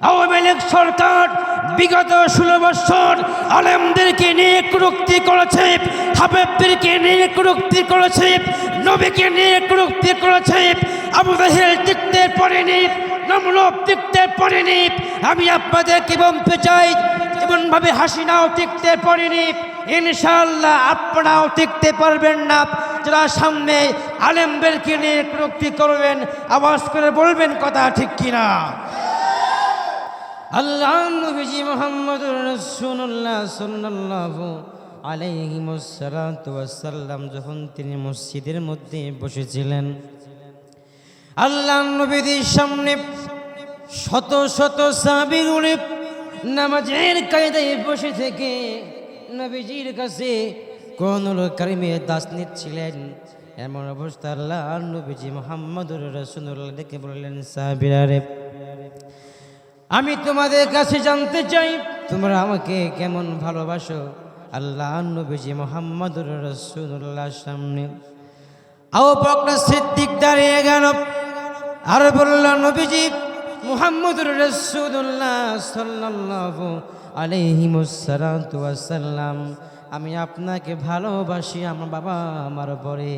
আওয়ামী লীগ সরকার বিগত ষোলো বছর আলেমদেরকে নিয়ে কুরুক্তি করেছে, হাবেবদেরকে নিয়ে কুরুক্তি করেছে, নবীকে নিয়ে কুরুক্তি করেছে। আবু জাহেল টিকতে পারেনি নমলব টিকতে পারেনি, আমি আপনাদেরকে বলতে চাই যেমনভাবে হাসিনাও টিকতে পারেনি ইনশাল্লাহ আপনারাও টিকতে পারবেন না। যারা সামনে আলেমদেরকে নিয়ে কুরুক্তি করবেন, আওয়াজ করে বলবেন কথা ঠিক কিনা। যখন তিনি মসজিদের মধ্যে বসেছিলেন, আল্লাহ নবীদের সামনে শত শত সাহাবীগুলি নামাজের কায়দায় বসে থেকে নবীজির কাছে কোরআনুল কারিমে দাস নিচ্ছিলেন। এমন অবস্থা আল্লাহ নবীজি মোহাম্মদুর রাসূলুল্লাহ দেখে বললেন, সাহাবীরা রে আমি তোমাদের কাছে জানতে চাই, তোমরা আমাকে কেমন ভালোবাসো? আল্লাহ নবীজি মোহাম্মদুর রসুল্লাহ সামনে। আও বকরা সিদ্দিক দাঁড়িয়ে গেল আর বলল, নবীজি মুহাম্মদুর রসুল্লাহ সাল্লাল্লাহু আলাইহি সাল্লাম আমি আপনাকে ভালোবাসি আমার বাবা আমার পরে।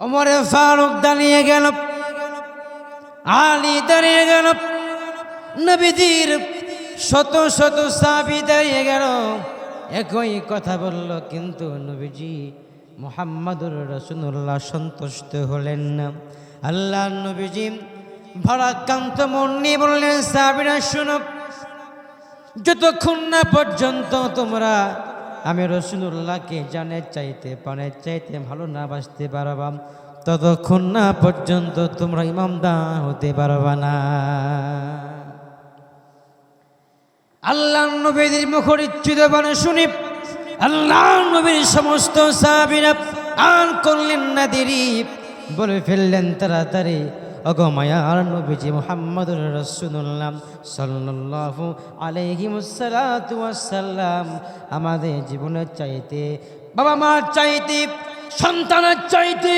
অমরে ফারুক দাঁড়িয়ে গেল আলী দাঁড়িয়ে গেল। নবীজির শত শত সাবি দাঁড়িয়ে গেল। একই কথা বলল, কিন্তু নবীজি মোহাম্মদুর রসুল্লাহ সন্তুষ্ট হলেন না। আল্লাহ নবীজি ভারাক্রান্ত মন নিয়ে বললেন সাবিরা শুনো, যতক্ষণ না পর্যন্ত তোমরা আমি রসুল্লাহকে জানে চাইতে পানে চাইতে ভালো না বাসতে পারবা ততক্ষণ না পর্যন্ত তোমরা ইমামদা হতে পারবা না। আল্লাহ নবীদের মুখরিচ্ছিত বানে শুনি। আল্লাহ নবীর সমস্ত সাহাবীরা, আন করলেন না দেরি বলে ফেললেন তাড়াতাড়ি। অগমায়ার নবীজি মোহাম্মদুর রসুল্লাম মুসাল্লাতু ওয়াসাল্লাম আমাদের জীবনের চাইতে বাবা মার চাইতে, সন্তানের চাইতে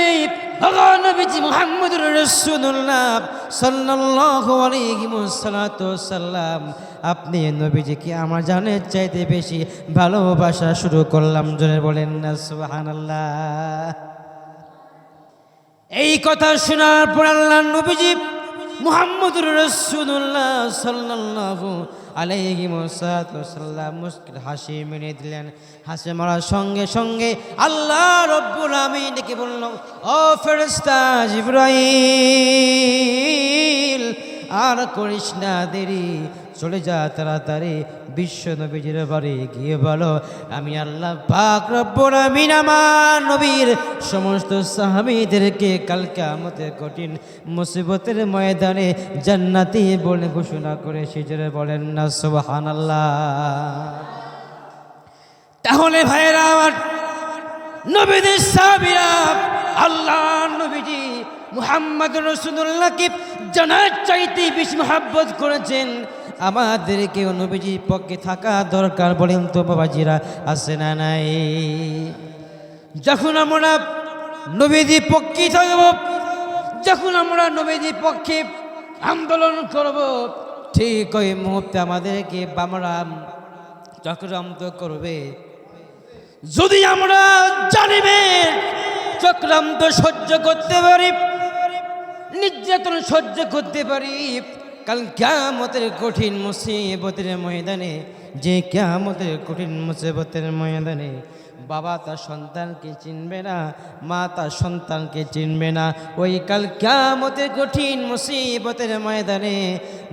আপনি নবীজিকে আমার জানের চাইতে বেশি ভালোবাসা শুরু করলাম। জনে বলেন না, সুবহানাল্লাহ। এই কথা শোনার পর আল্লাহ নবীজি মুহাম্মদুর রাসূলুল্লাহ সাল্লাল্লাহু আলাইহি মুসাল্লাম মুশকিল হাসি মেনে দিলেন। হাসি মারার সঙ্গে সঙ্গে আল্লাহ রব্বুল আমি ডেকে বলল, ও ফেরেশতা জিবরাইল, আর করিস না দেরি চলে যা তাড়াতাড়ি। বিশ্ব নবীজির বাড়ি গিয়ে বলো, আমি আল্লাহ পাক নবীর সমস্ত সাহাবীদেরকে কালকে আমাদের কঠিন মুসিবতের ময়দানে জান্নাতি বলে ঘোষণা করে সেজরে বলেন না, সুবহানাল্লাহ। তাহলে ভাইরা আমার নবীদের সাহাবীরা, আল্লাহ নবীজি মুহাম্মদ রসুল্লাহকে জানার চাইতে বেশি মহাব্বত করেছেন। আমাদেরকে নবীজির পক্ষে থাকা দরকার বলেন তো বাবাজিরা, আছে না নাই? যখন আমরা নবীজি পক্ষে থাকব, যখন আমরা নবীজি পক্ষে আন্দোলন করব, ঠিক ওই মুহূর্তে আমাদেরকে বামরাম চক্রান্ত করবে। যদি আমরা জানিবেন চক্রান্ত সহ্য করতে পারি, নির্যাতন সহ্য করতে পারি কাল কেয়ামতের কঠিন মুসিবতের ময়দানে, যে কেয়ামতের কঠিন মুসিবতের ময়দানে বাবা তার সন্তানকে চিনবে না, মা তার সন্তানকে চিনবে না, ওই কাল কেয়ামতের কঠিন মুসিবতের ময়দানে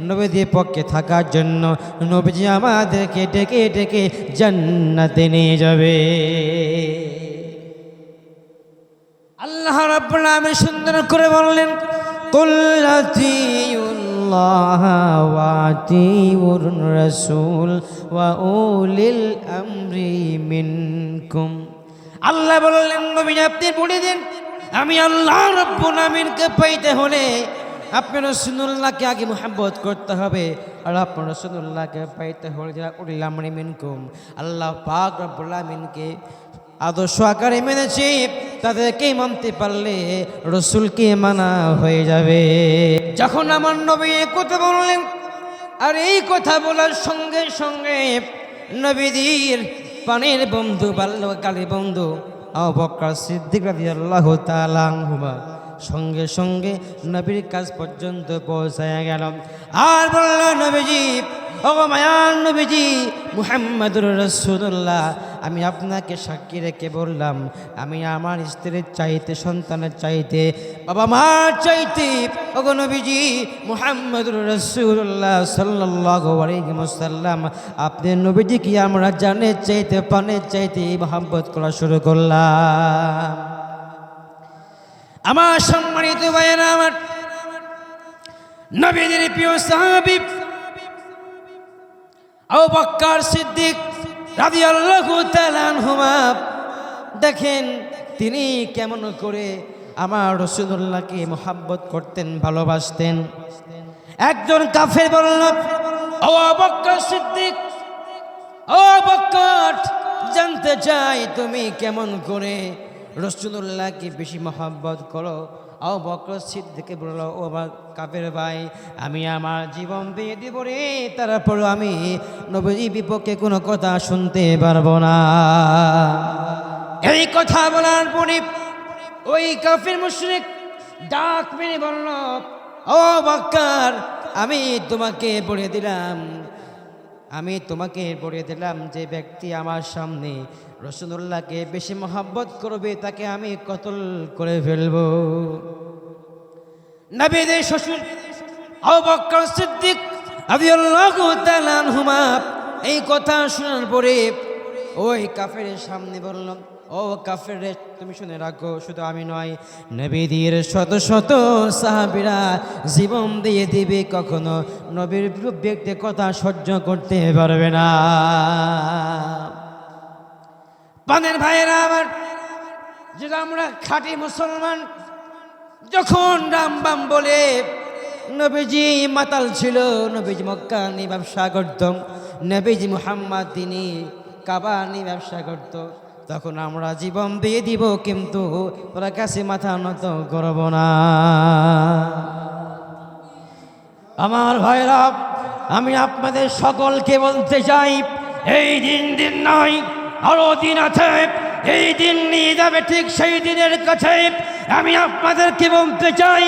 নবীদের পক্ষে থাকার জন্য নবীজি আমাদেরকে ডেকে ডেকে জান্নাতে নিয়ে যাবে। আল্লাহ রাব্বুল আলামিন সুন্দর করে বললেন কুল্লাতিউল্লাহ আতিউর রাসূল ওয়া উলিল আমরি মিনকুম আল্লাহ বললেন, নবী, আপনি বলে দিন, আমি আল্লাহ রাব্বুল আমিনকে পাইতে হলে আপনি রসুল্লাহকে আগে মোহাম্মত করতে হবে আর আপনার রসুল্লাহকে পাইতে হলে যারা উলিল আমরি মিনকুম। আল্লাহ পাক রব্বুল আমিনকে আদর্শ আকারে মেনেছি, তাদেরকে মানতে পারলে রসুলকে মানা হয়ে যাবে। যখন আমার নবী এ কথা বললেন, আর এই কথা বলার সঙ্গে সঙ্গে নবীদের পানির বন্ধু, বাল্যকালী বন্ধু আল্লাহ সঙ্গে সঙ্গে নবীর কাজ পর্যন্ত পৌঁছায় গেলাম আর বলল, নবীজি মুহাম্মদুর রসুল্লাহ আমি আপনাকে সাক্ষী রেখে বললাম, আমি আমার স্ত্রীর চাইতে, সন্তানের চাইতে, বাবা মার চাইতে, ওগো নবীজি, মুহাম্মদুর রসুল্লাহ সাল্লাহ সাল্লাম আপনি নবীজি কি আমরা জানের চাইতে, পানের চাইতে মোহাম্মত করা শুরু করলাম। আমার সম্মানিত ভাইয়েরা, আমার নবীদের প্রিয় সাহাবি আবু বক্কর সিদ্দিক দেখেন তিনি কেমন করে আমার রসুল্লাহকে মোহাব্বত করতেন, ভালোবাসতেন। একজন কাফের বলল সিদ্দিক ও জানতে চাই তুমি কেমন করে রসুল্লাহকে বেশি মহাব্বত করো? ও বক্কর সিদ্দিকে বলল, ও আমার কাপের ভাই, আমি আমার জীবন দিয়ে দিব রে তারপর আমি নবী বিপক্ষে কোনো কথা শুনতে পারব না। এই কথা বলার পরে ওই কাফের মুশরিক ডাক মেরে বলল, ও বাক্কার আমি তোমাকে বলে দিলাম আমি তোমাকে বলে দিলাম যে ব্যক্তি আমার সামনে রসুল্লাহকে বেশি মহাব্বত করবে, তাকে আমি কতল করে ফেলব। শ্বশুর এই কথা শোনার পরে ওই কাফের সামনে বলল ও কাফের, তুমি শুনে রাখো, শুধু আমি নয়, নবীদের শত শত সাহাবিরা জীবন দিয়ে দিবে, কখনো নবীর ব্যক্তি কথা সহ্য করতে পারবে না। পানের ভাইয়েরা আমার যদি আমরা খাঁটি মুসলমান, যখন রাম বাম বলে, নবীজি মাতাল ছিল, নবীজি মক্কা নিয়ে ব্যবসা করত, নবীজি মুহাম্মদ তিনি কাবা নিয়ে ব্যবসা করত তখন আমরা জীবন দিয়ে দিব, কিন্তু ওরা কাছে মাথা নত করব না। আমার ভাইরা, আমি আপনাদের সকলকে বলতে চাই, এই দিন দিন নয়, আরও দিন আছে, এই দিন নিয়ে যাবে ঠিক সেই দিনের কাছে। আমি আপনাদেরকে বলতে চাই